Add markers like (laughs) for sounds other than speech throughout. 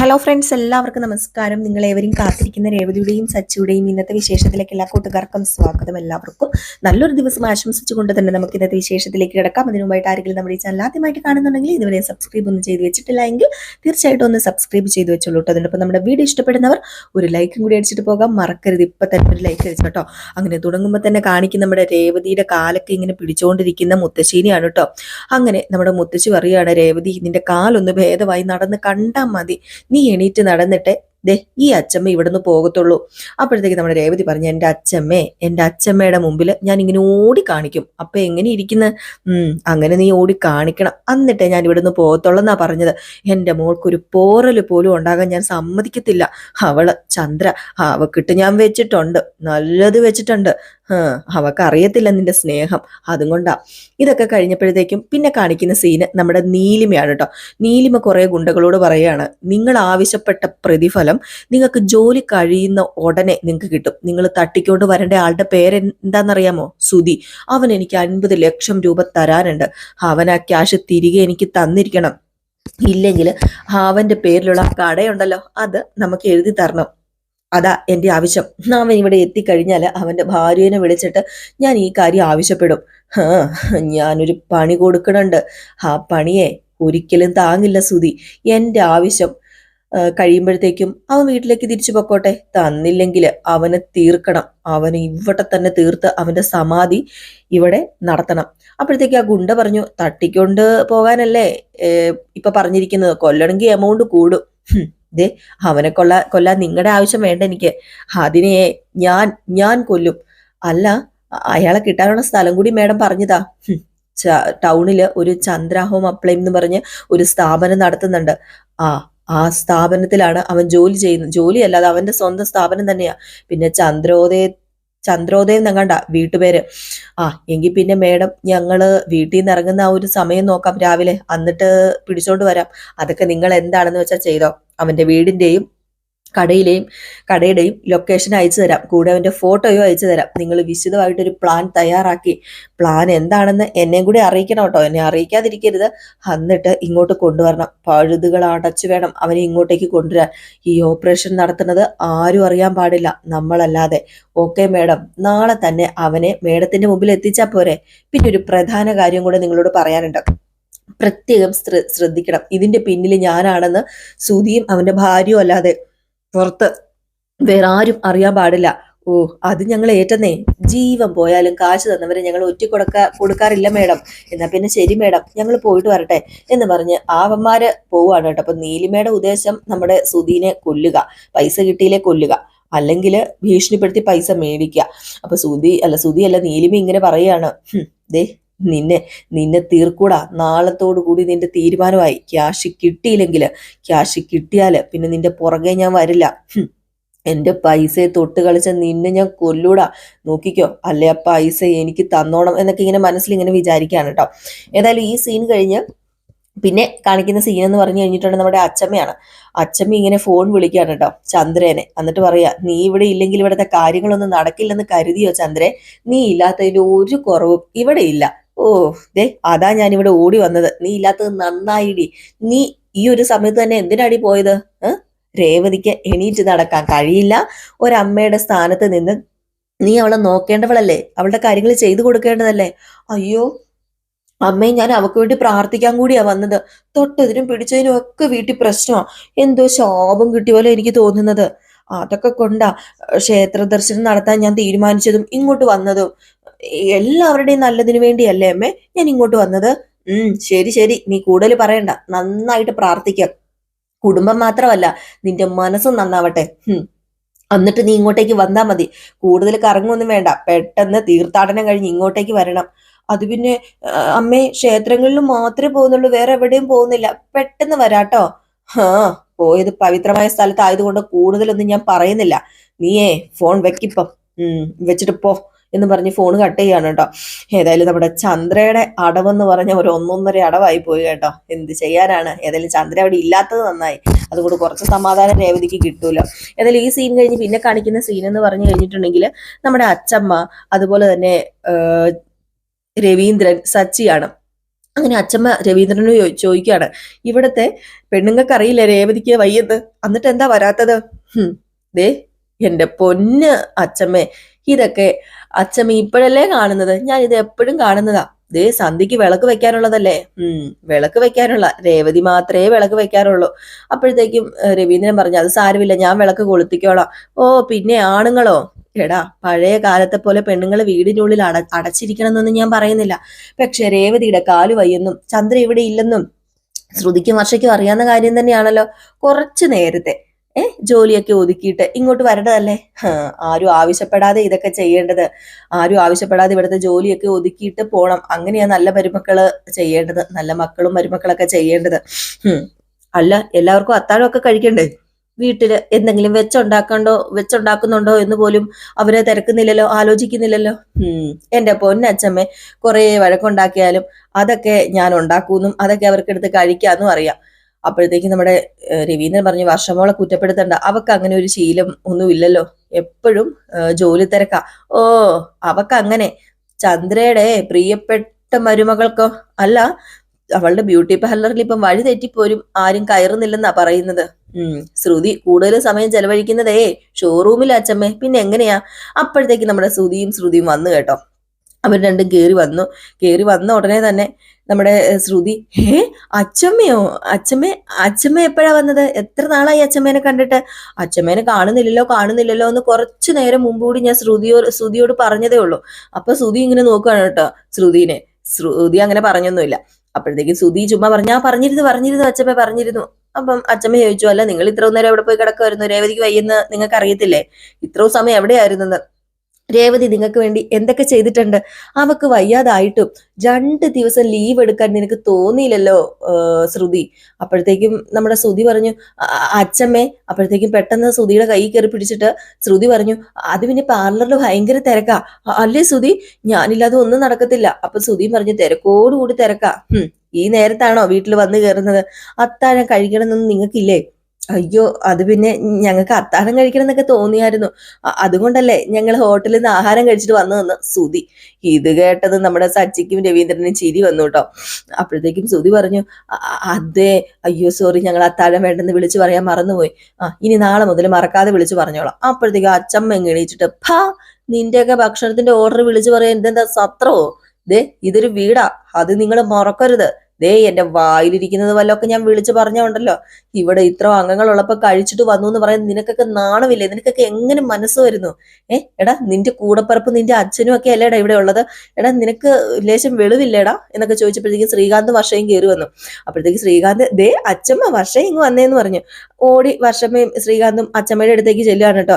Hello friends എല്ലാവർക്കും നമസ്കാരം. നിങ്ങൾ ഏവരും കാത്തിരിക്കുന്ന രേവതിയുടെയും സച്ചിയുടെയും ഇന്നത്തെ വിശേഷത്തിലേക്ക് എല്ലാ കൂട്ടുകാർക്കും സ്വാഗതം എല്ലാവർക്കും. നല്ലൊരു ദിവസം ആശംസിച്ചുകൊണ്ട് തന്നെ നമുക്ക് ഇന്നത്തെ വിശേഷത്തിലേക്ക് കിടക്കാം. അതിനു മുമ്പായിട്ട് ആരെങ്കിലും നമ്മുടെ ഈ ചാനൽ ആദ്യമായിട്ട് കാണുന്നുണ്ടെങ്കിൽ ഇതുവരെ സബ്സ്ക്രൈബ് ഒന്നും ചെയ്ത് വെച്ചിട്ടില്ല എങ്കിൽ തീർച്ചയായിട്ടും ഒന്ന് സബ്സ്ക്രൈബ് ചെയ്ത് വെച്ചോളൂ കേട്ടോ. അതിനൊപ്പം നമ്മുടെ വീഡിയോ ഇഷ്ടപ്പെടുന്നവർ ഒരു ലൈക്കും കൂടി അടിച്ചിട്ട് പോകാം. മറക്കരുത്. ഇപ്പം തന്നെ ഒരു ലൈക്ക് അടിച്ചു കേട്ടോ. അങ്ങനെ തുടങ്ങുമ്പോൾ തന്നെ കാണിക്കുന്ന നമ്മുടെ രേവതിയുടെ കാലൊക്കെ ഇങ്ങനെ പിടിച്ചുകൊണ്ടിരിക്കുന്ന മുത്തശ്ശേനിയാണ് കേട്ടോ. അങ്ങനെ നമ്മുടെ മുത്തശ്ശി പറയുകയാണ് രേവതി നിന്റെ കാലൊന്ന് ഭേദമായി നടന്ന് കണ്ടാൽ മതി. നീ എണീറ്റ് നടന്നിട്ട് ദേ ഈ അച്ചമ്മ ഇവിടുന്ന് പോകത്തുള്ളൂ. അപ്പോഴത്തേക്ക് നമ്മുടെ രേവതി പറഞ്ഞു എന്റെ അച്ചമ്മേ എന്റെ അച്ചമ്മയുടെ മുമ്പിൽ ഞാൻ ഇങ്ങനെ ഓടി കാണിക്കും. അപ്പൊ എങ്ങനെ ഇരിക്കുന്ന? അങ്ങനെ നീ ഓടി കാണിക്കണം. എന്നിട്ടേ ഞാൻ ഇവിടുന്ന് പോകത്തുള്ളൂ എന്നാ പറഞ്ഞത്. എന്റെ മോൾക്കൊരു പോറൽ പോലും ഉണ്ടാകാൻ ഞാൻ സമ്മതിക്കത്തില്ല. അവൾ ചന്ദ്ര അവക്കിട്ട് ഞാൻ വെച്ചിട്ടുണ്ട്. നല്ലത് വെച്ചിട്ടുണ്ട്. അവക്കറിയത്തില്ല നിന്റെ സ്നേഹം. അതും കൊണ്ടാ ഇതൊക്കെ കഴിഞ്ഞപ്പോഴത്തേക്കും പിന്നെ കാണിക്കുന്ന സീന് നമ്മുടെ നീലിമയാണ് കേട്ടോ. നീലിമ കുറെ ഗുണ്ടകളോട് പറയാണ് നിങ്ങൾ ആവശ്യപ്പെട്ട പ്രതിഫലം നിങ്ങൾക്ക് ജോലി കഴിയുന്ന ഉടനെ നിങ്ങൾക്ക് കിട്ടും. നിങ്ങൾ തട്ടിക്കൊണ്ട് വരേണ്ട ആളുടെ പേര് എന്താണെന്നറിയാമോ? സുധി. അവൻ എനിക്ക് അൻപത് ലക്ഷം രൂപ തരാനുണ്ട്. അവൻ ആ ക്യാഷ് തിരികെ എനിക്ക് തന്നിരിക്കണം. ഇല്ലെങ്കിൽ അവന്റെ പേരിലുള്ള കടയുണ്ടല്ലോ അത് നമുക്ക് എഴുതി തരണം. അതാ എന്റെ ആവശ്യം. അവൻ ഇവിടെ എത്തിക്കഴിഞ്ഞാൽ അവന്റെ ഭാര്യനെ വിളിച്ചിട്ട് ഞാൻ ഈ കാര്യം ആവശ്യപ്പെടും. ഞാനൊരു പണി കൊടുക്കണുണ്ട് ആ പണിയെ ഒരിക്കലും താങ്ങില്ല സുതി എന്റെ ആവശ്യം കഴിയുമ്പോഴത്തേക്കും അവൻ വീട്ടിലേക്ക് തിരിച്ചു പൊക്കോട്ടെ. തന്നില്ലെങ്കിൽ അവനെ തീർക്കണം. അവന് ഇവിടെ തന്നെ തീർത്ത് അവന്റെ സമാധി ഇവിടെ നടത്തണം. അപ്പോഴത്തേക്ക് ആ ഗുണ്ട പറഞ്ഞു തട്ടിക്കൊണ്ട് പോകാനല്ലേ? ഇപ്പൊ പറഞ്ഞിരിക്കുന്നത് കൊല്ലണമെങ്കിൽ എമൗണ്ട് കൂടും. ദേ അവനെ കൊല്ലാ കൊല്ലാൻ നിങ്ങളുടെ ആവശ്യം വേണ്ട എനിക്ക്. അതിനെ ഞാൻ ഞാൻ കൊല്ലും. അല്ല അയാളെ കിട്ടാനുള്ള സ്ഥലം കൂടി മേഡം പറഞ്ഞതാ. ടൗണിൽ ഒരു ചന്ദ്ര ഹോം അപ്ലൈ എന്ന് പറഞ്ഞ് ഒരു സ്ഥാപനം നടത്തുന്നുണ്ട്. ആ ആ സ്ഥാപനത്തിലാണ് അവൻ ജോലി ചെയ്യുന്നത് ജോലിയല്ല അത് അവന്റെ സ്വന്തം സ്ഥാപനം തന്നെയാ. പിന്നെ ചന്ദ്രോദയ ചന്ദ്രോദയം എന്നങ്ങണ്ട വീട്ടുപേര്. ആ എങ്കിൽ പിന്നെ മേഡം ഞങ്ങൾ വീട്ടിൽ നിന്ന് ഇറങ്ങുന്ന ആ ഒരു സമയം നോക്കാം രാവിലെ. എന്നിട്ട് പിടിച്ചോണ്ട് വരാം. അതൊക്കെ നിങ്ങൾ എന്താണെന്ന് വെച്ചാൽ ചെയ്തോ. അവന്റെ വീടിന്റെയും കടയിലെയും കടയുടെയും ലൊക്കേഷൻ അയച്ചു തരാം. കൂടെ അവന്റെ ഫോട്ടോയോ അയച്ചു തരാം. നിങ്ങൾ വിശദമായിട്ടൊരു പ്ലാൻ തയ്യാറാക്കി. പ്ലാൻ എന്താണെന്ന് എന്നെയും കൂടി അറിയിക്കണം കേട്ടോ. എന്നെ അറിയിക്കാതിരിക്കരുത്. എന്നിട്ട് ഇങ്ങോട്ട് കൊണ്ടുവരണം. പഴുതുകൾ അടച്ചു വേണം അവനെ ഇങ്ങോട്ടേക്ക് കൊണ്ടുവരാൻ. ഈ ഓപ്പറേഷൻ നടത്തുന്നത് ആരും അറിയാൻ പാടില്ല. നമ്മളല്ലാതെ. ഓക്കെ മേഡം നാളെ തന്നെ അവനെ മേഡത്തിന്റെ മുമ്പിൽ എത്തിച്ചാൽ പോരെ. പിന്നെ ഒരു പ്രധാന കാര്യം കൂടെ നിങ്ങളോട് പറയാനുണ്ട്. പ്രത്യേകം ശ്രദ്ധിക്കണം. ഇതിന്റെ പിന്നിൽ ഞാനാണെന്ന് സുധിയും അവന്റെ ഭാര്യയും അല്ലാതെ പുറത്ത് വേറെ ആരും അറിയാൻ പാടില്ല. ഓ അത് ഞങ്ങൾ ഏറ്റെന്നേ. ജീവൻ പോയാലും കാശ് തന്നവരെ ഞങ്ങൾ ഒറ്റ കൊടുക്ക കൊടുക്കാറില്ല മേഡം. എന്നാ പിന്നെ ശരി മേഡം. ഞങ്ങൾ പോയിട്ട് വരട്ടെ എന്ന് പറഞ്ഞ് ആവന്മാര് പോവാണ് കേട്ടോ. അപ്പൊ നീലിമയുടെ ഉദ്ദേശം നമ്മുടെ സുധീനെ കൊല്ലുക പൈസ കിട്ടിയില്ലേ കൊല്ലുക. അല്ലെങ്കിൽ ഭീഷണിപ്പെടുത്തി പൈസ മേടിക്കുക. അപ്പൊ സുധി അല്ല സുധി അല്ല നീലിമ ഇങ്ങനെ പറയാണ് "ഹും, ദേ നിന്നെ നിന്നെ തീർക്കൂടാ. നാളത്തോടു കൂടി നിന്റെ തീരുമാനമായി. ക്യാഷ് കിട്ടിയില്ലെങ്കിൽ ക്യാഷ് കിട്ടിയാൽ പിന്നെ നിന്റെ പുറകെ ഞാൻ വരില്ല. എന്റെ പൈസയെ തൊട്ട് കളിച്ച നിന്നെ ഞാൻ കൊല്ലൂടാ. നോക്കിക്കോ അല്ലെ ആ പൈസ എനിക്ക് തന്നോണം എന്നൊക്കെ ഇങ്ങനെ മനസ്സിൽ ഇങ്ങനെ വിചാരിക്കാണ് കേട്ടോ. ഏതായാലും ഈ സീൻ കഴിഞ്ഞ് പിന്നെ കാണിക്കുന്ന സീൻ എന്ന് പറഞ്ഞു കഴിഞ്ഞിട്ടുണ്ടെങ്കിൽ നമ്മുടെ അച്ചമ്മയാണ്. അച്ചമ്മ ഇങ്ങനെ ഫോൺ വിളിക്കുകയാണ് കേട്ടോ ചന്ദ്രനെ. എന്നിട്ട് പറയാ നീ ഇവിടെ ഇല്ലെങ്കിൽ ഇവിടുത്തെ കാര്യങ്ങളൊന്നും നടക്കില്ലെന്ന് കരുതിയോ ചന്ദ്രേ? നീ ഇല്ലാത്തതിന്റെ ഒരു കുറവും ഇവിടെ ഇല്ല. ഓ ദേ അതാ ഞാൻ ഇവിടെ ഓടി വന്നത്. നീ ഇല്ലാത്തത് നന്നായിടി. നീ ഈ ഒരു സമയത്ത് തന്നെ എന്തിനാടി പോയത്? രേവതിക്ക് എണീറ്റ് നടക്കാൻ കഴിയില്ല. ഒരമ്മയുടെ സ്ഥാനത്ത് നിന്ന് നീ അവളെ നോക്കേണ്ടവളല്ലേ? അവളുടെ കാര്യങ്ങൾ ചെയ്തു കൊടുക്കേണ്ടതല്ലേ? അയ്യോ അമ്മേ ഞാൻ അവക്ക് വേണ്ടി പ്രാർത്ഥിക്കാൻ കൂടിയാ വന്നത്. തൊട്ടതിനും പിടിച്ചതിനും ഒക്കെ വീട്ടിൽ പ്രശ്നമാ. എന്തോ ശാപം കിട്ടിയ പോലെ എനിക്ക് തോന്നുന്നത്. അതൊക്കെ കൊണ്ടാ ക്ഷേത്ര ദർശനം നടത്താൻ ഞാൻ തീരുമാനിച്ചതും ഇങ്ങോട്ട് വന്നതും. എല്ലാവരുടെയും നല്ലതിനു വേണ്ടിയല്ലേ അമ്മേ? ഞാൻ ഇങ്ങോട്ട് വന്നത്. ഉം ശരി ശരി. നീ കൂടുതൽ പറയണ്ട. നന്നായിട്ട് പ്രാർത്ഥിക്കാം. കുടുംബം മാത്രമല്ല നിന്റെ മനസ്സും നന്നാവട്ടെ. എന്നിട്ട് നീ ഇങ്ങോട്ടേക്ക് വന്നാ മതി. കൂടുതൽ കറങ്ങൊന്നും വേണ്ട. പെട്ടെന്ന് തീർത്ഥാടനം കഴിഞ്ഞ് ഇങ്ങോട്ടേക്ക് വരണം. അത് പിന്നെ അമ്മേ ക്ഷേത്രങ്ങളിൽ മാത്രമേ പോകുന്നുള്ളൂ. വേറെ എവിടെയും പോകുന്നില്ല. പെട്ടെന്ന് വരാട്ടോ. ഹാ പോയത് പവിത്രമായ സ്ഥലത്തായതുകൊണ്ട് കൂടുതലൊന്നും ഞാൻ പറയുന്നില്ല. നീയേ ഫോൺ വെക്കിപ്പം. വെച്ചിട്ട് പോ. എന്ന് പറഞ്ഞ് ഫോൺ കട്ട് ചെയ്യാണ് കേട്ടോ. ഏതായാലും നമ്മുടെ ചന്ദ്രയുടെ അടവെന്ന് പറഞ്ഞ ഒരു ഒന്നൊന്നര അടവായി പോയി കേട്ടോ. എന്ത് ചെയ്യാനാണ്? ഏതായാലും ചന്ദ്ര അവിടെ ഇല്ലാത്തത് നന്നായി. അതുകൊണ്ട് കുറച്ച് സമാധാനം രേവതിക്ക് കിട്ടൂലോ. ഏതായാലും ഈ സീൻ കഴിഞ്ഞ് പിന്നെ കാണിക്കുന്ന സീൻ എന്ന് പറഞ്ഞു കഴിഞ്ഞിട്ടുണ്ടെങ്കിൽ നമ്മുടെ അച്ചമ്മ അതുപോലെ തന്നെ രവീന്ദ്രൻ സച്ചിയാണ്. അങ്ങനെ അച്ചമ്മ രവീന്ദ്രനോട് ചോദിക്കുകയാണ്. ഇവിടത്തെ പെണ്ണുങ്ങൾക്ക് അറിയില്ല രേവതിക്ക് വയ്യത് എന്നിട്ട് എന്താ വരാത്തത്? ദേ എന്റെ പൊന്ന് അച്ഛമ്മേ ഇതൊക്കെ അച്ഛമ്മ ഇപ്പോഴല്ലേ കാണുന്നത്? ഞാൻ ഇത് എപ്പോഴും കാണുന്നതാ. ദേ സന്ധ്യക്ക് വിളക്ക് വെക്കാനുള്ളതല്ലേ? ഉം വിളക്ക് വെക്കാനുള്ള. രേവതി മാത്രമേ വിളക്ക് വെക്കാറുള്ളൂ. അപ്പോഴത്തേക്കും രവീന്ദ്രൻ പറഞ്ഞു അത് സാരമില്ല ഞാൻ വിളക്ക് കൊളുത്തിക്കോളാം. ഓ പിന്നെ ആണുങ്ങളോ? എടാ പഴയ കാലത്തെ പോലെ പെണ്ണുങ്ങൾ വീടിനുള്ളിൽ അട അടച്ചിരിക്കണം എന്നൊന്നും ഞാൻ പറയുന്നില്ല. പക്ഷെ രേവതിയുടെ കാലു വയ്യെന്നും ചന്ദ്ര ഇവിടെ ഇല്ലെന്നും ശ്രുതിക്കും വർഷയ്ക്കും അറിയാവുന്ന കാര്യം തന്നെയാണല്ലോ. കുറച്ചു നേരത്തെ ഏ ജോലിയൊക്കെ ഒതുക്കിയിട്ട് ഇങ്ങോട്ട് വരണതല്ലേ ആരും ആവശ്യപ്പെടാതെ ഇതൊക്കെ ചെയ്യേണ്ടത്. ആരും ആവശ്യപ്പെടാതെ ഇവിടുത്തെ ജോലിയൊക്കെ ഒതുക്കിയിട്ട് പോണം. അങ്ങനെയാണ് നല്ല മരുമക്കൾ ചെയ്യേണ്ടത്. നല്ല മക്കളും മരുമക്കളൊക്കെ ചെയ്യേണ്ടത്. അല്ല എല്ലാവർക്കും അത്താഴമൊക്കെ കഴിക്കണ്ടേ? വീട്ടിൽ എന്തെങ്കിലും വെച്ചുണ്ടാക്കണ്ടോ വെച്ചുണ്ടാക്കുന്നുണ്ടോ എന്ന് പോലും അവരെ തിരക്കുന്നില്ലല്ലോ ആലോചിക്കുന്നില്ലല്ലോ? ഉം എന്റെ പൊന്നച്ചമ്മേ കുറേ വഴക്കുണ്ടാക്കിയാലും അതൊക്കെ ഞാൻ ഉണ്ടാക്കൂന്നും അതൊക്കെ അവർക്കെടുത്ത് കഴിക്കാന്നും അറിയാം. അപ്പോഴത്തേക്ക് നമ്മുടെ രവീന്ദ്രൻ പറഞ്ഞു വർഷമോളെ കുറ്റപ്പെടുത്തണ്ട. അവക്ക് അങ്ങനെ ഒരു ശീലം ഒന്നും ഇല്ലല്ലോ എപ്പോഴും ജോലി തിരക്കാ. ഓ അവക്ക് അങ്ങനെ. ചന്ദ്രയുടെ പ്രിയപ്പെട്ട മരുമകൾക്കോ അല്ല അവളുടെ ബ്യൂട്ടി പാർലറിൽ ഇപ്പം വഴി തെറ്റിപ്പോലും ആരും കയറുന്നില്ലെന്നാ പറയുന്നത്. ഉം ശ്രുതി കൂടുതൽ സമയം ചെലവഴിക്കുന്നതേ. ഷോറൂമിൽ അച്ചമ്മേ പിന്നെ എങ്ങനെയാ? അപ്പോഴത്തേക്ക് നമ്മുടെ ശ്രുതിയും ശ്രുതിയും വന്നു കേട്ടോ. അവർ രണ്ടും കയറി വന്നു. കയറി വന്ന ഉടനെ തന്നെ നമ്മുടെ ശ്രുതി ഹേ അച്ചമ്മയോ അച്ചമ്മ അച്ചമ്മ എപ്പോഴാ വന്നത്? എത്ര നാളായി അച്ചമ്മേനെ കണ്ടിട്ട്? അച്ചമ്മേനെ കാണുന്നില്ലല്ലോ കാണുന്നില്ലല്ലോ എന്ന് കുറച്ചു നേരം മുമ്പ് കൂടി ഞാൻ ശ്രുതിയോട് ശ്രുതിയോട് പറഞ്ഞതേ ഉള്ളൂ. അപ്പൊ ശ്രുതി ഇങ്ങനെ നോക്കുകയാണ് കേട്ടോ ശ്രുതിനെ. ശ്രുതി അങ്ങനെ പറഞ്ഞൊന്നുമില്ല. അപ്പോഴത്തേക്കും ശ്രുതി ചുമ്മാ പറഞ്ഞാ പറഞ്ഞിരുന്നു പറഞ്ഞിരുന്നു അച്ചമ്മ പറഞ്ഞിരുന്നു. അപ്പം അച്ചമ്മ ചോദിച്ചു അല്ല നിങ്ങൾ ഇത്ര നേരം എവിടെ പോയി കിടക്കുമായിരുന്നു രേവതിക്ക് വയ്യെന്ന് നിങ്ങൾക്ക് അറിയത്തില്ലേ ഇത്രയും സമയം എവിടെയായിരുന്നെന്ന്? രേവതി നിങ്ങൾക്ക് വേണ്ടി എന്തൊക്കെ ചെയ്തിട്ടുണ്ട്? അവക്ക് വയ്യാതായിട്ടും രണ്ട് ദിവസം ലീവ് എടുക്കാൻ നിനക്ക് തോന്നിയില്ലല്ലോ ശ്രുതി. അപ്പോഴത്തേക്കും നമ്മുടെ ശ്രുതി പറഞ്ഞു "അ- അ- അച്ഛമ്മേ അപ്പോഴത്തേക്കും പെട്ടെന്ന് ശ്രുതിയുടെ കൈ കയറി പിടിച്ചിട്ട് ശ്രുതി പറഞ്ഞു അത് പിന്നെ പാർലറിൽ ഭയങ്കര തിരക്കാ. അല്ലേ ശ്രുതി? ഞാനില്ലാതെ ഒന്നും നടക്കത്തില്ല. അപ്പൊ ശ്രുതിയും പറഞ്ഞു തിരക്കോടുകൂടി തിരക്കാ. ഈ നേരത്താണോ വീട്ടിൽ വന്നു കയറുന്നത് അത്താഴം കഴിക്കണമെന്നൊന്നും നിങ്ങൾക്കില്ലേ അയ്യോ അത് പിന്നെ ഞങ്ങൾക്ക് അത്താഴം കഴിക്കണം എന്നൊക്കെ തോന്നിയായിരുന്നു അതുകൊണ്ടല്ലേ ഞങ്ങൾ ഹോട്ടലിൽ നിന്ന് ആഹാരം കഴിച്ചിട്ട് വന്നതെന്ന് സുതി ഇത് കേട്ടത് നമ്മുടെ സച്ചിക്കും രവീന്ദ്രനും ചിരി വന്നു കേട്ടോ. അപ്പോഴത്തേക്കും സുതി പറഞ്ഞു "അ- അ- അതെ അയ്യോ സോറി ഞങ്ങൾ അത്താഴം വേണ്ടെന്ന് വിളിച്ചു പറയാൻ മറന്നുപോയി. ആ ഇനി നാളെ മുതൽ മറക്കാതെ വിളിച്ചു പറഞ്ഞോളാം. അപ്പോഴത്തേക്കും അച്ചമ്മ എങ്ങണീച്ചിട്ട് ഫാ നിന്റെയൊക്കെ ഭക്ഷണത്തിന്റെ ഓർഡർ വിളിച്ചു പറയാൻ എന്തെന്താ സത്രമോ ദേ ഇതൊരു വീടാ. അത് നിങ്ങൾ മറക്കരുത്. ദേ എന്റെ വായിലിരിക്കുന്നത് വല്ലതൊക്കെ ഞാൻ വിളിച്ചു പറഞ്ഞോണ്ടല്ലോ. ഇവിടെ ഇത്ര അംഗങ്ങൾ അംഗങ്ങളുള്ളപ്പോ കഴിച്ചിട്ട് വന്നു എന്ന് പറയാൻ നിനക്കൊക്കെ നാണമില്ലേ? നിനക്കൊക്കെ എങ്ങനെ മനസ്സ് വരുന്നു? ഏ എടാ നിന്റെ കൂടപ്പറപ്പ് നിന്റെ അച്ഛനും ഒക്കെ അല്ലേടാ ഇവിടെ ഉള്ളത്? എടാ നിനക്ക് ലേശം വെളിവില്ലേടാ? എന്നൊക്കെ ചോദിച്ചപ്പോഴത്തേക്ക് ശ്രീകാന്ത് വർഷയും കയറി വന്നു. അപ്പോഴത്തേക്ക് ശ്രീകാന്ത് ദേ അച്ഛമ്മ വർഷയും ഇങ്ങ് വന്നേന്ന് പറഞ്ഞു. ഓടി വർഷമ്മയും ശ്രീകാന്തും അച്ചമ്മയുടെ അടുത്തേക്ക് ചെല്ലുകയാണ് കേട്ടോ.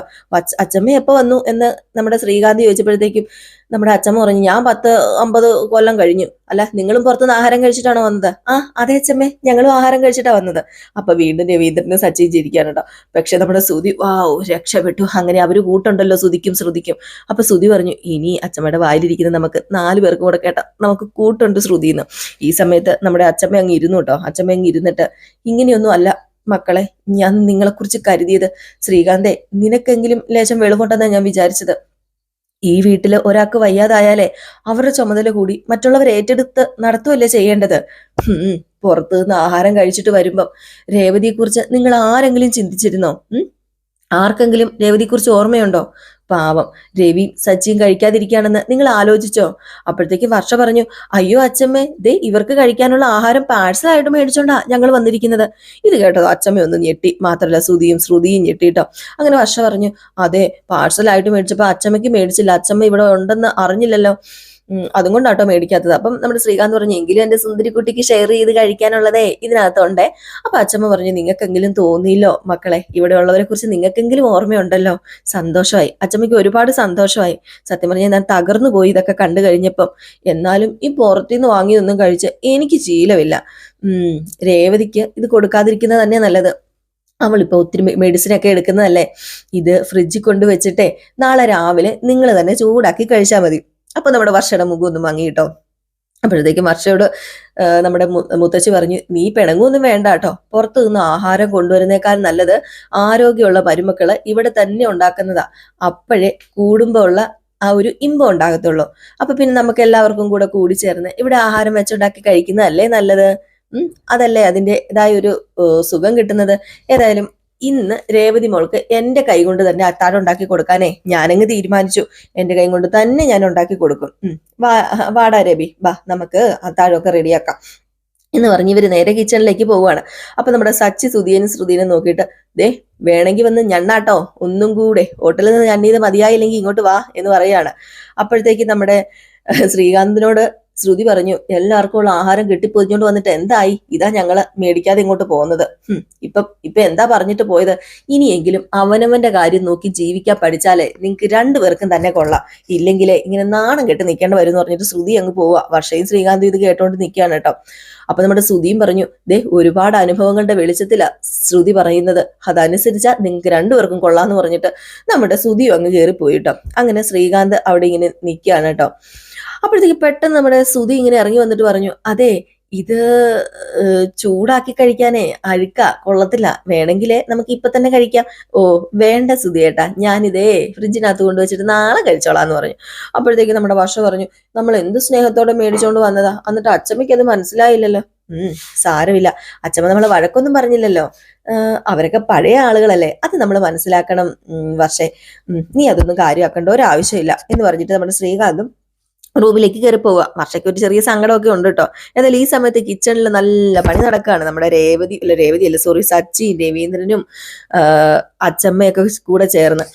അച്ചമ്മ എപ്പോൾ വന്നു എന്ന് നമ്മുടെ ശ്രീകാന്ത് ചോദിച്ചപ്പോഴത്തേക്കും നമ്മുടെ അച്ചമ്മ പറഞ്ഞു ഞാൻ പത്ത് അമ്പത് കൊല്ലം കഴിഞ്ഞു. അല്ല നിങ്ങളും പുറത്തുനിന്ന് ആഹാരം കഴിച്ചിട്ടാണോ വന്നത്? ആ അതെ അച്ചമ്മേ ഞങ്ങളും ആഹാരം കഴിച്ചിട്ടാണ് വന്നത്. അപ്പൊ വീണ്ടും രവീന്ദ്രനും സച്ചിൻ ചിരിക്കാണ് കേട്ടോ. പക്ഷെ നമ്മുടെ സുതി വാവ് രക്ഷപ്പെട്ടു. അങ്ങനെ അവർ കൂട്ടുണ്ടല്ലോ സുതിക്കും ശ്രുതിക്കും. അപ്പൊ സുതി പറഞ്ഞു ഇനി അച്ചമ്മയുടെ വായിലിരിക്കുന്ന നമുക്ക് നാല് പേർക്കും കൂടെ കേട്ടോ. നമുക്ക് കൂട്ടുണ്ട് ശ്രുതിന്ന്. ഈ സമയത്ത് നമ്മുടെ അച്ചമ്മ അങ്ങ് ഇരുന്നു കേട്ടോ. അച്ചമ്മ അങ്ങ് ഇരുന്നിട്ട് ഇങ്ങനെയൊന്നും അല്ല. മക്കളെ ഞാൻ നിങ്ങളെക്കുറിച്ച് കരുതിയത് ശ്രീകാന്തെ നിനക്കെങ്കിലും ലേശം വെളിവുണ്ടെന്നാണ് ഞാൻ വിചാരിച്ചത്. ഈ വീട്ടിൽ ഒരാൾക്ക് വയ്യാതായാലേ അവരുടെ ചുമതല കൂടി മറ്റുള്ളവർ ഏറ്റെടുത്ത് നടത്തുമല്ലേ ചെയ്യേണ്ടത്? പുറത്തുനിന്ന് പുറത്തു നിന്ന് ആഹാരം കഴിച്ചിട്ട് വരുമ്പം രേവതിയെക്കുറിച്ച് നിങ്ങൾ ആരെങ്കിലും ചിന്തിച്ചിരുന്നോ? ആർക്കെങ്കിലും രവതിയെക്കുറിച്ച് ഓർമ്മയുണ്ടോ? പാവം. രവി സച്ചിയും കഴിക്കാതിരിക്കുകയാണെന്ന് നിങ്ങൾ ആലോചിച്ചോ? അപ്പോഴത്തേക്ക് വർഷ പറഞ്ഞു അയ്യോ അച്ഛമ്മേ ദേ ഇവർക്ക് കഴിക്കാനുള്ള ആഹാരം പാഴ്സലായിട്ട് മേടിച്ചോണ്ടാ ഞങ്ങൾ വന്നിരിക്കുന്നത്. ഇത് കേട്ടോ അച്ഛമ്മ ഒന്ന് ഞെട്ടി. മാത്രമല്ല ശ്രുതിയും ശ്രുതിയും ഞെട്ടിട്ടോ. അങ്ങനെ വർഷ പറഞ്ഞു അതെ പാഴ്സലായിട്ട് മേടിച്ചപ്പോ അച്ഛമ്മയ്ക്ക് മേടിച്ചില്ല. അച്ഛമ്മ ഇവിടെ ഉണ്ടെന്ന് അറിഞ്ഞില്ലല്ലോ. അതും കൊണ്ടാട്ടോ മേടിക്കാത്തത്. അപ്പം നമ്മുടെ ശ്രീകാന്ത് പറഞ്ഞു എങ്കിലും എന്റെ സുന്ദരിക്കുട്ടിക്ക് ഷെയർ ചെയ്ത് കഴിക്കാനുള്ളതേ ഇതിനകത്തുണ്ടേ. അപ്പൊ അച്ഛമ്മ പറഞ്ഞു നിങ്ങൾക്കെങ്കിലും തോന്നിയില്ലോ മക്കളെ ഇവിടെ ഉള്ളവരെ കുറിച്ച് നിങ്ങൾക്കെങ്കിലും ഓർമ്മയുണ്ടല്ലോ. സന്തോഷമായി. അച്ഛമ്മയ്ക്ക് ഒരുപാട് സന്തോഷമായി. സത്യം പറഞ്ഞാൽ ഞാൻ തകർന്നു പോയി ഇതൊക്കെ കണ്ടു കഴിഞ്ഞപ്പം. എന്നാലും ഈ പുറത്തുനിന്ന് വാങ്ങിയൊന്നും കഴിച്ച് എനിക്ക് ശീലമില്ല. രേവതിക്ക് ഇത് കൊടുക്കാതിരിക്കുന്നത് തന്നെ നല്ലത്. അവളിപ്പോ ഒത്തിരി മെഡിസിൻ ഒക്കെ എടുക്കുന്നതല്ലേ? ഇത് ഫ്രിഡ്ജിൽ കൊണ്ട് വെച്ചിട്ടേ നാളെ രാവിലെ നിങ്ങൾ തന്നെ ചൂടാക്കി കഴിച്ചാൽ മതി. അപ്പൊ നമ്മുടെ വർഷയുടെ മുഖം ഒന്ന് മങ്ങി കിട്ടോ അപ്പോഴത്തേക്കും വർഷയോട് നമ്മുടെ മുത്തച്ഛി പറഞ്ഞു നീ പിണങ്ങൊന്നും വേണ്ട കേട്ടോ. പുറത്തു നിന്ന് ആഹാരം കൊണ്ടുവരുന്നേക്കാൾ നല്ലത് ആരോഗ്യമുള്ള പരുമക്കൾ ഇവിടെ തന്നെ ഉണ്ടാക്കുന്നതാ. അപ്പോഴേ കൂടുമ്പോ ഉള്ള ആ ഒരു ഇമ്പം ഉണ്ടാകത്തുള്ളൂ. അപ്പൊ പിന്നെ നമുക്ക് എല്ലാവർക്കും കൂടെ കൂടി ചേർന്ന് ഇവിടെ ആഹാരം വെച്ചുണ്ടാക്കി കഴിക്കുന്നതല്ലേ നല്ലത്? അതല്ലേ അതിന്റെതായ ഒരു സുഖം കിട്ടുന്നത്? ഏതായാലും ഇന്ന് രേവതി മോൾക്ക് എന്റെ കൈ കൊണ്ട് തന്നെ അത്താഴം ഉണ്ടാക്കി കൊടുക്കാനേ ഞാനങ്ങ് തീരുമാനിച്ചു. എന്റെ കൈ കൊണ്ട് തന്നെ ഞാൻ ഉണ്ടാക്കി കൊടുക്കും. വാ വാടാ രവി. വാ നമുക്ക് അത്താഴമൊക്കെ റെഡിയാക്കാം. എന്ന് പറഞ്ഞ് ഇവർ നേരെ കിച്ചണിലേക്ക് പോവുകയാണ്. അപ്പൊ നമ്മുടെ സച്ചി സുധീനും ശ്രുതിനും നോക്കിയിട്ട് ദേ വേണമെങ്കിൽ വന്ന് ഞണ്ണാട്ടോ ഒന്നും കൂടെ. ഹോട്ടലിൽ നിന്ന് ഞണ്ണീത് മതിയായില്ലെങ്കിൽ ഇങ്ങോട്ട് വാ എന്ന് പറയാണ് അപ്പോഴത്തേക്ക് നമ്മുടെ ശ്രീകാന്തിനോട് ശ്രുതി പറഞ്ഞു എല്ലാവർക്കും ഉള്ള ആഹാരം കെട്ടിപ്പൊതിഞ്ഞോണ്ട് വന്നിട്ട് എന്തായി? ഇതാ ഞങ്ങൾ മേടിക്കാതെ ഇങ്ങോട്ട് പോകുന്നത്. ഇപ്പൊ ഇപ്പൊ എന്താ പറഞ്ഞിട്ട് പോയത്? ഇനിയെങ്കിലും അവനവന്റെ കാര്യം നോക്കി ജീവിക്കാൻ പഠിച്ചാലേ നിങ്ങൾക്ക് രണ്ടുപേർക്കും തന്നെ കൊള്ളാം. ഇല്ലെങ്കിലേ ഇങ്ങനെ നാണം കെട്ട് നിൽക്കേണ്ട വരും എന്ന് പറഞ്ഞിട്ട് ശ്രുതി അങ്ങ് പോവുക വർഷയും ശ്രീകാന്തും ഇത് കേട്ടോണ്ട് നിൽക്കുകയാണ് കേട്ടോ. അപ്പൊ നമ്മുടെ ശ്രുതിയും പറഞ്ഞു ദേ ഒരുപാട് അനുഭവങ്ങളുടെ വെളിച്ചത്തിലാ ശ്രുതി പറയുന്നത്. അതനുസരിച്ചാ നിങ്ങൾക്ക് രണ്ടുപേർക്കും കൊള്ളാന്ന് പറഞ്ഞിട്ട് നമ്മുടെ ശ്രുതിയും അങ്ങ് കയറി പോയിട്ടോ അങ്ങനെ ശ്രീകാന്ത് അവിടെ ഇങ്ങനെ നിൽക്കുകയാണ് കേട്ടോ. അപ്പോഴത്തേക്ക് പെട്ടെന്ന് നമ്മുടെ സുധി ഇങ്ങനെ ഇറങ്ങി വന്നിട്ട് പറഞ്ഞു അതെ ഇത് ചൂടാക്കി കഴിക്കാനേ അഴുക്ക കൊള്ളത്തില്ല. വേണമെങ്കിൽ നമുക്ക് ഇപ്പൊ തന്നെ കഴിക്കാം. ഓ വേണ്ട സുധി ഏട്ടാ ഞാനിതേ ഫ്രിഡ്ജിനകത്ത് കൊണ്ടുവച്ചിട്ട് നാളെ കഴിച്ചോളാം എന്ന് പറഞ്ഞു. അപ്പോഴത്തേക്ക് നമ്മുടെ വർഷ പറഞ്ഞു നമ്മൾ എന്ത് സ്നേഹത്തോടെ മേടിച്ചോണ്ട് വന്നതാ? എന്നിട്ട് അച്ചമ്മയ്ക്ക് അത് മനസ്സിലായില്ലല്ലോ. ഉം സാരമില്ല. അച്ചമ്മ നമ്മളെ വഴക്കൊന്നും പറഞ്ഞില്ലല്ലോ. അവരൊക്കെ പഴയ ആളുകളല്ലേ അത് നമ്മൾ മനസ്സിലാക്കണം. വർഷേ നീ അതൊന്നും കാര്യമാക്കേണ്ട ഒരാവശ്യമില്ല. എന്ന് പറഞ്ഞിട്ട് നമ്മുടെ ശ്രീകാന്തും റൂമിലേക്ക് കയറി പോവുക. വർഷയ്ക്ക് ഒരു ചെറിയ സങ്കടമൊക്കെ ഉണ്ട് കേട്ടോ എന്നാൽ ഈ സമയത്ത് കിച്ചണിൽ നല്ല പണി നടക്കുകയാണ് നമ്മുടെ രേവതി അല്ല രേവതി അല്ല സോറി സച്ചി രവീന്ദ്രനും അച്ചമ്മയൊക്കെ കൂടെ ചേർന്ന്.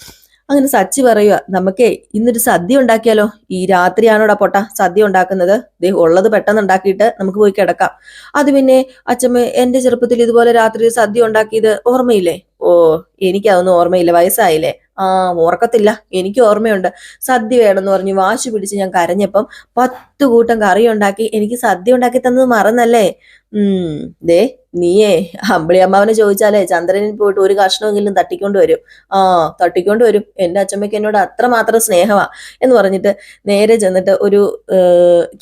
അങ്ങനെ സച്ചി പറയുക നമുക്കേ ഇന്നൊരു സദ്യ ഉണ്ടാക്കിയാലോ? ഈ രാത്രിയാണോടാ പൊട്ട സദ്യ ഉണ്ടാക്കുന്നത്? ഉള്ളത് പെട്ടെന്ന് ഉണ്ടാക്കിയിട്ട് നമുക്ക് പോയി കിടക്കാം. അത് പിന്നെ അച്ചമ്മ എന്റെ ചെറുപ്പത്തിൽ ഇതുപോലെ രാത്രി സദ്യ ഉണ്ടാക്കിയത് ഓർമ്മയില്ലേ? ഓ എനിക്കതൊന്നും ഓർമ്മയില്ല. വയസ്സായില്ലേ? ആ ഓർക്കത്തില്ല. എനിക്ക് ഓർമ്മയുണ്ട്. സദ്യ വേണമെന്ന് പറഞ്ഞു വാശി പിടിച്ച് ഞാൻ കരഞ്ഞപ്പം പത്ത് കൂട്ടം കറി ഉണ്ടാക്കി എനിക്ക് സദ്യ ഉണ്ടാക്കി തന്നത് മറന്നല്ലേ? ഉം. ദേ നീയേ അമ്പിളി അമ്മാവനെ ചോദിച്ചാലേ ചന്ദ്രനിൽ പോയിട്ട് ഒരു കഷ്ണമെങ്കിലും തട്ടിക്കൊണ്ട് വരും. ആ തട്ടിക്കൊണ്ട് വരും. എന്റെ അച്ഛമ്മയ്ക്ക് എന്നോട് അത്രമാത്രം സ്നേഹമാ എന്ന് പറഞ്ഞിട്ട് നേരെ ചെന്നിട്ട് ഒരു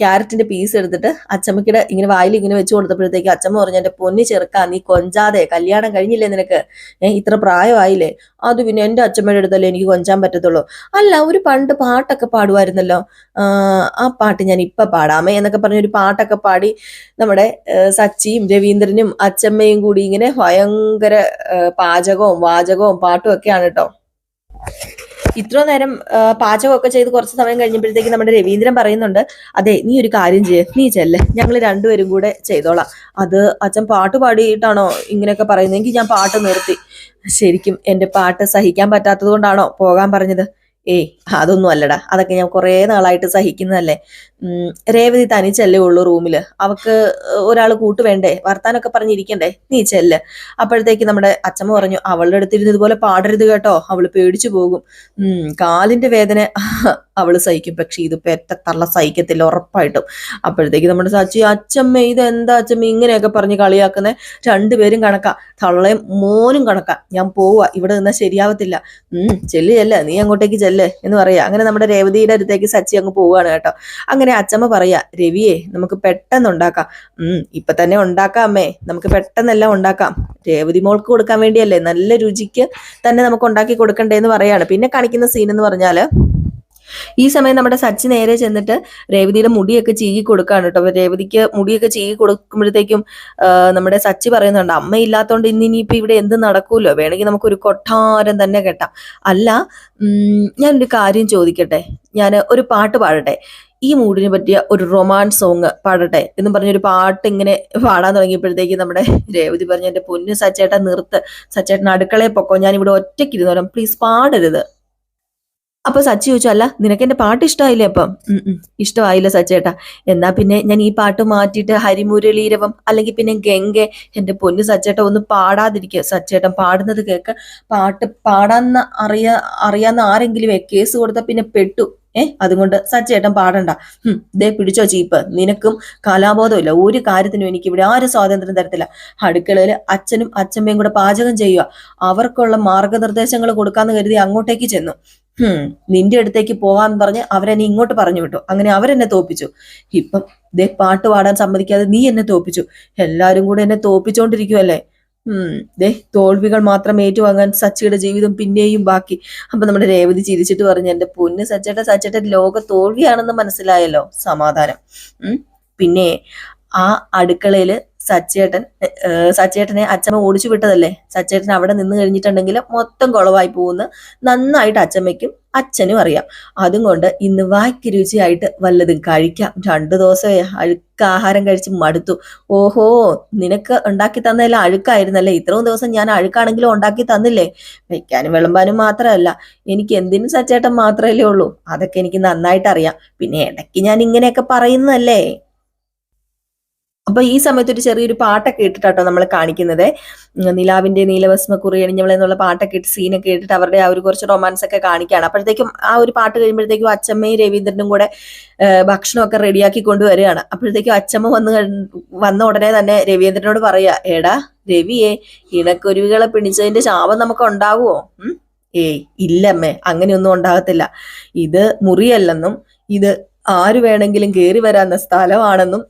ക്യാരറ്റിന്റെ പീസ് എടുത്തിട്ട് അച്ചമ്മയ്ക്കിടെ ഇങ്ങനെ വായിൽ ഇങ്ങനെ വെച്ച് കൊടുത്തപ്പോഴത്തേക്ക് അച്ചമ്മ പറഞ്ഞു എന്റെ പൊന്നി ചെറുക്കാ നീ കൊഞ്ചാതെ കല്യാണം കഴിഞ്ഞില്ലേ നിനക്ക്? ഏ ഇത്ര പ്രായമായില്ലേ? അത് പിന്നെ എന്റെ അച്ഛമ്മയുടെ അടുത്തല്ലേ എനിക്ക് കൊഞ്ചാൻ പറ്റത്തുള്ളൂ? അല്ല ഒരു പണ്ട് പാട്ടൊക്കെ പാടുമായിരുന്നല്ലോ ആ പാട്ട് ഞാൻ ഇപ്പൊ പാടാമേ എന്നൊക്കെ പറഞ്ഞ ഒരു പാട്ടൊക്കെ പാടി നമ്മുടെ സച്ചിയും രവീന്ദ്രനും അച്ചമ്മയും കൂടി ഇങ്ങനെ ഭയങ്കര പാചകവും വാചകവും പാട്ടും ഒക്കെയാണ് കേട്ടോ ഇത്ര നേരം പാചകമൊക്കെ ചെയ്ത് കുറച്ച് സമയം കഴിഞ്ഞപ്പോഴത്തേക്ക് നമ്മുടെ രവീന്ദ്രൻ പറയുന്നുണ്ട് അതെ നീ ഒരു കാര്യം ചെയ്യ് നീ ചെല്ലേ ഞങ്ങൾ രണ്ടുപേരും കൂടെ ചെയ്തോളാം. അത് അച്ഛൻ പാട്ട് പാടിയിട്ടാണോ ഇങ്ങനെയൊക്കെ പറയുന്നതെങ്കിൽ ഞാൻ പാട്ട് നിർത്തി. ശരിക്കും എന്റെ പാട്ട് സഹിക്കാൻ പറ്റാത്തത് പോകാൻ പറഞ്ഞത്? ഏയ് അതൊന്നും അല്ലടാ. അതൊക്കെ ഞാൻ കുറേ നാളായിട്ട് സഹിക്കുന്നതല്ലേ. രേവതി തനിച്ചല്ലേ ഉള്ളൂ റൂമിൽ അവക്ക് ഒരാൾ കൂട്ട് വേണ്ടേ? വർത്താനൊക്കെ പറഞ്ഞിരിക്കണ്ടേ? നീ ചെല്ല്. അപ്പോഴത്തേക്ക് നമ്മുടെ അച്ഛമ്മ പറഞ്ഞു അവളുടെ അടുത്തിരുന്ന് ഇതുപോലെ പാടരുത് കേട്ടോ. അവൾ പേടിച്ചു പോകും. കാലിന്റെ വേദന (laughs) അവൾ സഹിക്കും. പക്ഷെ ഇത് പെറ്റ തള്ള സഹിക്കത്തില്ല ഉറപ്പായിട്ടും. അപ്പോഴത്തേക്ക് നമ്മുടെ സച്ചി അച്ഛമ്മ ഇത് എന്താ അച്ഛമ്മ ഇങ്ങനെയൊക്കെ പറഞ്ഞ് കളിയാക്കുന്നേ? രണ്ടുപേരും കണക്ക. തള്ളയും മോനും കണക്ക. ഞാൻ പോവാ. ഇവിടെ നിന്നാ ശരിയാവത്തില്ല. ഉം ചെല്ല് ചെല്ല്. നീ അങ്ങോട്ടേക്ക് ചെല്ല് എന്ന് പറയാ. അങ്ങനെ നമ്മുടെ രേവതിയുടെ അടുത്തേക്ക് സച്ചി അങ്ങ് പോവാണ് കേട്ടോ. അങ്ങനെ അച്ഛമ്മ പറയാ രവിയെ നമുക്ക് പെട്ടെന്ന് ഉണ്ടാക്കാം. ഉം ഇപ്പൊ തന്നെ ഉണ്ടാക്കാം അമ്മേ. നമുക്ക് പെട്ടെന്നെല്ലാം ഉണ്ടാക്കാം. രേവതി മോൾക്ക് കൊടുക്കാൻ വേണ്ടിയല്ലേ? നല്ല രുചിക്ക് തന്നെ നമുക്ക് ഉണ്ടാക്കി കൊടുക്കണ്ടേ എന്ന് പറയാണ്. പിന്നെ കാണിക്കുന്ന സീൻ എന്ന് പറഞ്ഞാൽ ഈ സമയം നമ്മുടെ സച്ചി നേരെ ചെന്നിട്ട് രേവതിയുടെ മുടിയൊക്കെ ചീകി കൊടുക്കാണ് കേട്ടോ. അപ്പൊ രേവതിക്ക് മുടിയൊക്കെ ചീകി കൊടുക്കുമ്പോഴത്തേക്കും നമ്മുടെ സച്ചി പറയുന്നുണ്ട് അമ്മ ഇല്ലാത്തോണ്ട് ഇന്ന് ഇനിയിപ്പോ ഇവിടെ എന്ത് നടക്കൂലോ? വേണമെങ്കിൽ നമുക്കൊരു കൊട്ടാരം തന്നെ കെട്ടാം. അല്ല ഞാനൊരു കാര്യം ചോദിക്കട്ടെ? ഞാൻ ഒരു പാട്ട് പാടട്ടെ? ഈ മൂഡിനെ പറ്റിയ ഒരു റൊമാൻസ് സോങ് പാടട്ടെ എന്ന് പറഞ്ഞൊരു പാട്ട് ഇങ്ങനെ പാടാൻ തുടങ്ങിയപ്പോഴത്തേക്ക് നമ്മുടെ രേവതി പറഞ്ഞു എന്റെ പൊന്നു സച്ചേട്ടൻ നിർത്ത്. സച്ചേട്ടൻ അടുക്കളയിൽ പൊക്കോ. ഞാൻ ഇവിടെ ഒറ്റയ്ക്ക് ഇരുന്നോളാം പ്ലീസ് പാടരുത്. അപ്പൊ സച്ചി ചോദിച്ചു അല്ല നിനക്ക് എന്റെ പാട്ട് ഇഷ്ടമായില്ലേ അപ്പം? ഇഷ്ടമായില്ല സച്ചേട്ടാ. എന്നാ പിന്നെ ഞാൻ ഈ പാട്ട് മാറ്റിയിട്ട് ഹരിമുരളീരവം അല്ലെങ്കിൽ പിന്നെ ഗംഗെ എന്റെ പൊന്നു സച്ചേട്ട ഒന്ന് പാടാതിരിക്കുക സച്ചേട്ടൻ പാടുന്നത് കേൾക്ക പാട്ട് പാടാന്ന് അറിയാ അറിയാവുന്ന ആരെങ്കിലും കേസ് കൊടുത്താൽ പിന്നെ പെട്ടു. ഏ? അതുകൊണ്ട് സച്ചേട്ടൻ പാടണ്ട. ദേ പിടിച്ചോ ചീപ്പ്. നിനക്കും കലാബോധമില്ല ഒരു കാര്യത്തിനും എനിക്ക് ഇവിടെ ആരും സ്വാതന്ത്ര്യം തരത്തില്ല. അടുക്കളയിൽ അച്ഛനും അച്ഛമ്മയും കൂടെ പാചകം ചെയ്യുക. അവർക്കുള്ള മാർഗനിർദ്ദേശങ്ങൾ കൊടുക്കാന്ന് കരുതി അങ്ങോട്ടേക്ക് ചെന്നു. നിന്റെ അടുത്തേക്ക് പോവാന്ന് പറഞ്ഞ് അവരെന്നെ ഇങ്ങോട്ട് പറഞ്ഞു വിട്ടു. അങ്ങനെ അവരെന്നെ തോപ്പിച്ചു. ഇപ്പം ദേ പാട്ട് പാടാൻ സമ്മതിക്കാതെ നീ എന്നെ തോപ്പിച്ചു. എല്ലാരും കൂടെ എന്നെ തോപ്പിച്ചോണ്ടിരിക്കുവല്ലേ? ദേ തോൽവികൾ മാത്രം ഏറ്റുവാങ്ങാൻ സച്ചിയുടെ ജീവിതം പിന്നെയും ബാക്കി. അപ്പൊ നമ്മുടെ രേവതി ചിരിച്ചിട്ട് പറഞ്ഞു എന്റെ പൊന്ന് സച്ചേട്ട സച്ചേട്ട ലോക തോൽവിയാണെന്ന് മനസ്സിലായല്ലോ? സമാധാനം. പിന്നെ ആ അടുക്കളയിൽ സച്ചേട്ടൻ സച്ചേട്ടനെ അച്ഛമ്മ ഓടിച്ചു വിട്ടതല്ലേ? സച്ചേട്ടൻ അവിടെ നിന്ന് കഴിഞ്ഞിട്ടുണ്ടെങ്കിൽ മൊത്തം കുളവായി പോകുന്ന. നന്നായിട്ട് അച്ഛമ്മയ്ക്കും അച്ഛനും അറിയാം. അതും കൊണ്ട് ഇന്ന് വായ്ക്ക് രുചിയായിട്ട് വല്ലതും കഴിക്കാം. രണ്ടു ദിവസമേ അഴുക്ക് ആഹാരം കഴിച്ച് മടുത്തു. ഓഹോ നിനക്ക് ഉണ്ടാക്കി തന്നതെല്ലാം അഴുക്കായിരുന്നല്ലേ? ഇത്രയും ദിവസം ഞാൻ അഴുക്കാണെങ്കിലും ഉണ്ടാക്കി തന്നില്ലേ? വെക്കാനും വിളമ്പാനും മാത്രമല്ല എനിക്ക് എന്തിനും സച്ചേട്ടൻ മാത്രമല്ലേ ഉള്ളൂ. അതൊക്കെ എനിക്ക് നന്നായിട്ട് അറിയാം. പിന്നെ ഇടയ്ക്ക് ഞാൻ ഇങ്ങനെയൊക്കെ പറയുന്നതല്ലേ? അപ്പൊ ഈ സമയത്ത് ഒരു ചെറിയൊരു പാട്ടൊക്കെ ഇട്ടിട്ടാട്ടോ നമ്മൾ കാണിക്കുന്നത്. നിലാവിന്റെ നീലവസ്മ കുറി എണിഞ്ഞവളെ എന്നുള്ള പാട്ടൊക്കെ ഇട്ട് സീനൊക്കെ ഇട്ടിട്ട് അവരുടെ ആ ഒരു കുറച്ച് റൊമാൻസ് ഒക്കെ കാണിക്കുകയാണ്. അപ്പോഴത്തേക്കും ആ ഒരു പാട്ട് കഴിയുമ്പോഴത്തേക്കും അച്ഛമ്മയും രവീന്ദ്രനും കൂടെ ഭക്ഷണമൊക്കെ റെഡിയാക്കി കൊണ്ടുവരികയാണ്. അപ്പോഴത്തേക്കും അച്ഛമ്മ വന്ന് വന്ന ഉടനെ തന്നെ രവീന്ദ്രനോട് പറയാ എടാ രവിയെ ഇണക്കുരുവികളെ പിണിച്ചതിന്റെ ശാപം നമുക്ക് ഉണ്ടാവുമോ ഏ ഇല്ലമ്മേ അങ്ങനെയൊന്നും ഉണ്ടാകത്തില്ല. ഇത് മുറിയല്ലെന്നും ഇത് ആര് വേണമെങ്കിലും കയറി വരാവുന്ന സ്ഥലമാണെന്നും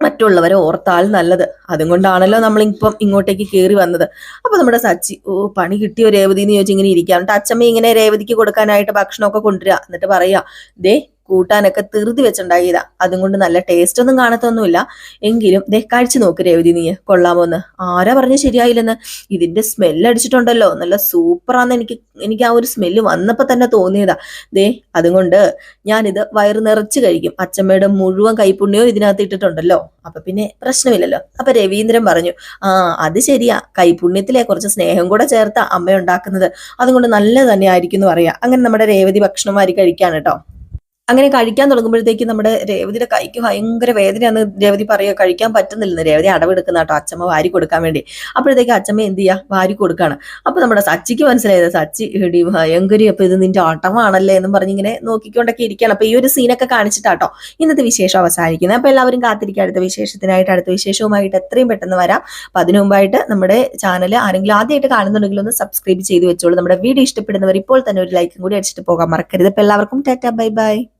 മറ്റുള്ളവരെ ഓർത്താൽ നല്ലത്. അതും കൊണ്ടാണല്ലോ നമ്മൾ ഇപ്പം ഇങ്ങോട്ടേക്ക് കയറി വന്നത്. അപ്പൊ നമ്മുടെ സച്ചി ഓ പണി കിട്ടിയോ രേവതി എന്ന് ചോദിച്ചിങ്ങനെ ഇരിക്കാം. എന്നിട്ട് അച്ഛമ്മ ഇങ്ങനെ രേവതിക്ക് കൊടുക്കാനായിട്ട് ഭക്ഷണമൊക്കെ കൊണ്ടുവരിക. എന്നിട്ട് പറയാ ദേ കൂട്ടാനൊക്കെ തീർതി വെച്ചുണ്ടാക്കിയതാ. അതും കൊണ്ട് നല്ല ടേസ്റ്റ് ഒന്നും കാണത്തൊന്നുമില്ല. എങ്കിലും ദേ കഴിച്ചു നോക്ക് രേവതി നീ. കൊള്ളാമോന്ന്. ആരാ പറഞ്ഞ ശരിയായില്ലെന്ന്? ഇതിന്റെ സ്മെല്ല് അടിച്ചിട്ടുണ്ടല്ലോ. നല്ല സൂപ്പറാന്ന് എനിക്ക് എനിക്ക് ആ ഒരു സ്മെല്ല് വന്നപ്പോ തന്നെ തോന്നിയതാ. ദേ അതുകൊണ്ട് ഞാനിത് വയറ് നിറച്ച് കഴിക്കും. അച്ഛമ്മയുടെ മുഴുവൻ കൈപ്പുണ്യവും ഇതിനകത്ത് ഇട്ടിട്ടുണ്ടല്ലോ. അപ്പൊ പിന്നെ പ്രശ്നമില്ലല്ലോ. അപ്പൊ രവീന്ദ്രൻ പറഞ്ഞു ആ അത് ശരിയാ. കൈപുണ്യത്തിലെ കുറച്ച് സ്നേഹം കൂടെ ചേർത്ത അമ്മ ഉണ്ടാക്കുന്നത് അതുകൊണ്ട് നല്ലത് തന്നെ ആയിരിക്കും എന്ന് പറയാം. അങ്ങനെ നമ്മുടെ രേവതി ഭക്ഷണം വാരി കഴിക്കാണ് കേട്ടോ അങ്ങനെ കഴിക്കാൻ തുടങ്ങുമ്പോഴത്തേക്ക് നമ്മുടെ രേവതിയുടെ കൈക്ക് ഭയങ്കര വേദനയാണ് രേവതി പറയുക. കഴിക്കാൻ പറ്റുന്നില്ലെന്ന് രേവതി അടവെടുക്കുന്ന കേട്ടോ അച്ഛമ്മ വാരി കൊടുക്കാൻ വേണ്ടി. അപ്പോഴത്തേക്ക് അച്ഛമ്മ എന്ത് ചെയ്യാ? വാരി കൊടുക്കാണ്. അപ്പൊ നമ്മുടെ സച്ചിക്ക് മനസ്സിലായത് സച്ചി ഇടി ഭയങ്കര അപ്പൊ ഇത് നിന്റെ ആട്ടമാണല്ലേ എന്നും പറഞ്ഞ് ഇങ്ങനെ നോക്കിക്കൊണ്ടൊക്കെ ഇരിക്കുകയാണ്. അപ്പൊ ഈ ഒരു സീനൊക്കെ കാണിച്ചിട്ടാട്ടോ ഇന്നത്തെ വിശേഷം അവസാനിക്കുന്നത്. അപ്പൊ എല്ലാവരും കാത്തിരിക്കുക. അടുത്ത വിശേഷത്തിനായിട്ട് അടുത്ത വിശേഷവുമായിട്ട് എത്രയും പെട്ടെന്ന് വരാം. അപ്പൊ അതിനു മുമ്പായിട്ട് നമ്മുടെ ചാനൽ ആരെങ്കിലും ആദ്യമായിട്ട് കാണുന്നുണ്ടെങ്കിൽ ഒന്ന് സബ്സ്ക്രൈബ് ചെയ്ത് വെച്ചോളൂ. നമ്മുടെ വീഡിയോ ഇഷ്ടപ്പെടുന്നവർ ഇപ്പോൾ തന്നെ ഒരു ലൈക്കും കൂടി അടിച്ചിട്ട് പോകാൻ മറക്കരുത്. അപ്പൊ എല്ലാവർക്കും ടാറ്റ ബൈ ബൈ.